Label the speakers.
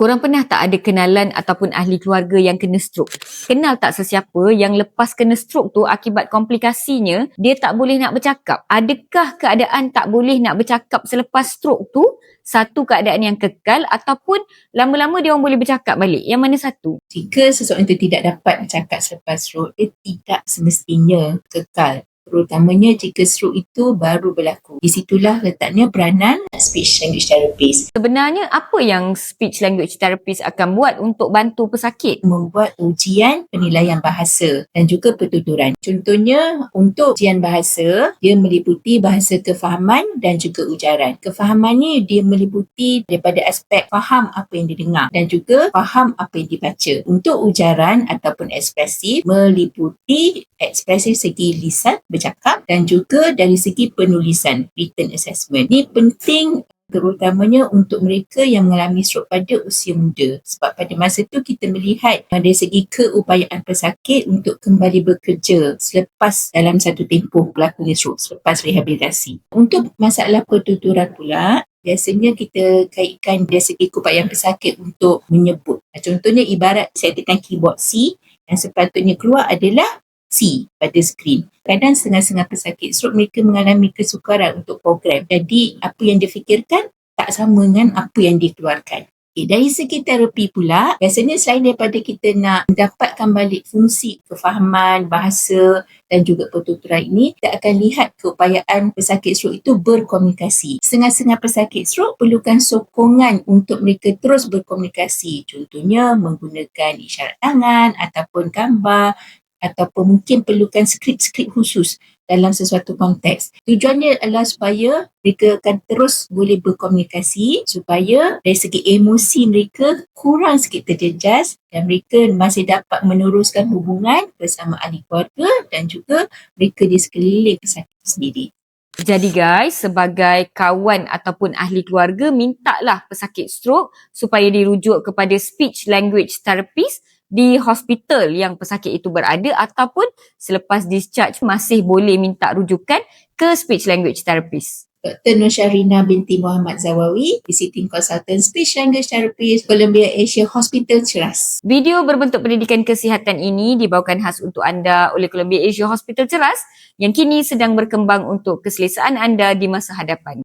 Speaker 1: Korang pernah tak ada kenalan ataupun ahli keluarga yang kena stroke? Kenal tak sesiapa yang lepas kena stroke tu akibat komplikasinya, dia tak boleh nak bercakap? Adakah keadaan tak boleh nak bercakap selepas stroke tu satu keadaan yang kekal ataupun lama-lama dia orang boleh bercakap balik? Yang mana satu?
Speaker 2: Jika seseorang itu tidak dapat bercakap selepas stroke, dia tidak semestinya kekal terutamanya jika stroke itu baru berlaku. Di situlah letaknya peranan speech language therapist
Speaker 1: Sebenarnya apa yang speech language therapist akan buat untuk bantu pesakit?
Speaker 2: membuat ujian penilaian bahasa dan juga pertuturan. Contohnya untuk ujian bahasa, dia meliputi bahasa kefahaman dan juga ujaran. Kefahaman ni dia meliputi daripada aspek faham apa yang didengar dan juga faham apa yang dibaca. Untuk ujaran ataupun ekspresif meliputi ekspresif segi lisan bercakap dan juga dari segi penulisan written assessment. Ini penting terutamanya untuk mereka yang mengalami stroke pada usia muda. Sebab pada masa itu kita melihat dari segi keupayaan pesakit untuk kembali bekerja selepas dalam satu tempoh berlakunya stroke, selepas rehabilitasi. Untuk masalah pertuturan pula, biasanya kita kaitkan dari segi keupayaan pesakit untuk menyebut. Contohnya ibarat saya tekan keyboard C, yang sepatutnya keluar adalah C pada skrin. Kadang setengah-setengah pesakit stroke mereka mengalami kesukaran untuk program. Jadi apa yang difikirkan tak sama dengan apa yang dikeluarkan. Okay, dari segi terapi pula, biasanya selain daripada kita nak mendapatkan balik fungsi kefahaman, bahasa dan juga pertuturan ini, kita akan lihat keupayaan pesakit stroke itu berkomunikasi. Setengah-setengah pesakit stroke perlukan sokongan untuk mereka terus berkomunikasi. Contohnya menggunakan isyarat tangan ataupun gambar ataupun mungkin perlukan skrip-skrip khusus dalam sesuatu konteks. Tujuannya adalah supaya mereka akan terus boleh berkomunikasi supaya dari segi emosi mereka kurang sikit terjejas dan mereka masih dapat meneruskan hubungan bersama ahli keluarga dan juga mereka di sekeliling pesakit sendiri.
Speaker 1: Jadi guys, sebagai kawan ataupun ahli keluarga, mintalah pesakit stroke supaya dirujuk kepada speech language therapist di hospital yang pesakit itu berada ataupun selepas discharge masih boleh minta rujukan ke speech language therapist.
Speaker 2: Dr. Nur Syahrina binti Muhammad Zawawi, Visiting Consultant Speech Language Therapist, Columbia Asia Hospital Ceras.
Speaker 1: Video berbentuk pendidikan kesihatan ini dibawakan khas untuk anda oleh Columbia Asia Hospital Ceras yang kini sedang berkembang untuk keselesaan anda di masa hadapan.